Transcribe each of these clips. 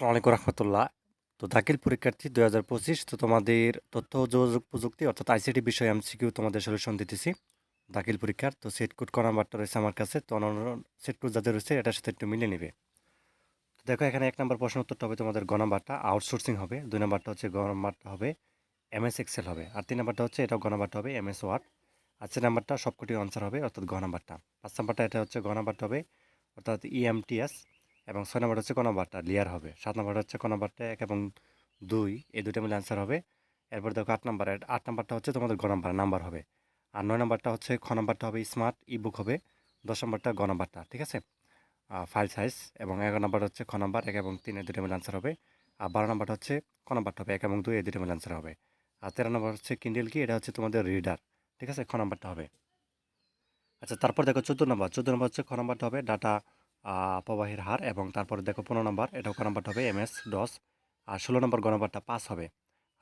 আসসালামু আলাইকুম রহমতুল্লাহ। তো দাখিল পরীক্ষার্থী দুই হাজার পঁচিশ, তো তোমাদের তথ্য যোগাযোগ প্রযুক্তি অর্থাৎ আইসিটি বিষয়ে এমসিকিউ তোমাদের সলিউশন দিতেছি। দাখিল পরীক্ষার, তো সেট কোড ক নাম্বারটা রয়েছে আমার কাছে, তো অন্যান্য সেট কোড যাদের রয়েছে, এটার সাথে একটু মিলে নেবে। তো দেখো, এখানে এক নম্বর প্রশ্ন উত্তরটা হবে তোমাদের গ নাম্বারটা আউটসোর্সিং হবে, দুই নাম্বারটা হচ্ছে গ নাম্বারটা হবে এম এস এক্সেল হবে, আর তিন নাম্বারটা হচ্ছে এটাও গ নাম্বারটা হবে এমএস ওয়ার্ড আর চার নাম্বারটা সবকটি আনসার হবে, অর্থাৎ গ নাম্বারটা পাঁচ নাম্বারটা এটা হচ্ছে গ নাম্বারটা হবে, অর্থাৎ E ইএমটিএস এবং ছয় নম্বর হচ্ছে ক নম্বরটা লিয়ার হবে। সাত নম্বর হচ্ছে ক নম্বরটা এক এবং দুই, এই দুটো মিলে অ্যান্সার হবে। এরপর দেখো আট নম্বর, আট নম্বরটা হচ্ছে তোমাদের গ নাম্বার নাম্বার হবে। আর নয় নম্বরটা হচ্ছে খ নম্বরটা হবে স্মার্ট ইবুক হবে। দশ নম্বরটা গ নম্বরটা, ঠিক আছে? ফাইল সাইজ এবং এগারো নম্বর হচ্ছে খ নম্বর, এক এবং তিন, এই দুটো মিলে অ্যান্সার হবে। আর বারো নম্বরটা হচ্ছে ক নম্বরটা হবে, এক এবং দুই, এই দুটো মিলে অ্যান্সার হবে। আর তেরো নম্বর হচ্ছে কিন্ডেল কি? এটা হচ্ছে তোমাদের রিডার ঠিক আছে? খ নম্বরটা হবে। আচ্ছা তারপর দেখো চোদ্দ নম্বর চোদ্দ নম্বর হচ্ছে খ নম্বরটা হবে ডাটা প্রবাহের হার এবং তারপরে দেখো পনেরো নম্বর এটাও ক নম্বরটা হবে? এমএস ডস আর ষোলো নম্বর গ নম্বরটা পাস হবে।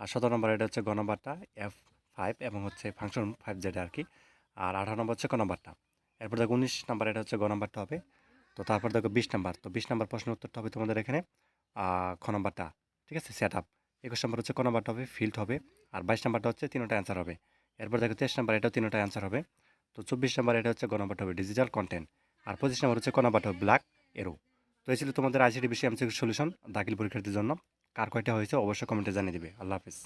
আর সতেরো নম্বর এটা হচ্ছে গ নম্বরটা এফ ফাইভ এবং হচ্ছে ফাংশন ফাইভ যেটা আর কি। আর আঠারো নম্বর হচ্ছে ক নম্বরটা এরপর দেখো উনিশ নাম্বার এটা হচ্ছে গ নম্বরটা হবে। তো তারপর দেখো বিশ নাম্বার। তো বিশ নাম্বার প্রশ্নের উত্তরটা হবে তোমাদের এখানে খ নম্বরটা। ঠিক আছে? সেট আপ একুশ নম্বর হচ্ছে ক নম্বরটা হবে ফিল্ড হবে। আর বাইশ নাম্বারটা হচ্ছে তিনটা অ্যান্সার হবে। এরপর দেখো তেইশ নাম্বার এটাও তিনটা অ্যান্সার হবে। তো চব্বিশ নাম্বার এটা হচ্ছে গ নম্বরটা হবে ডিজিটাল কন্টেন্ট আর পঁচিশ নম্বর হচ্ছে কনা বাটার ব্ল্যাক এরো। তো এই ছিল তোমাদের আইসিটি বিষয়ে এমসিকিউ সলিউশন দাখিল পরীক্ষার্থীর জন্য। কার কয়টা হয়েছে অবশ্যই কমেন্টে জানিয়ে দেবে। আল্লাহ হাফিজ।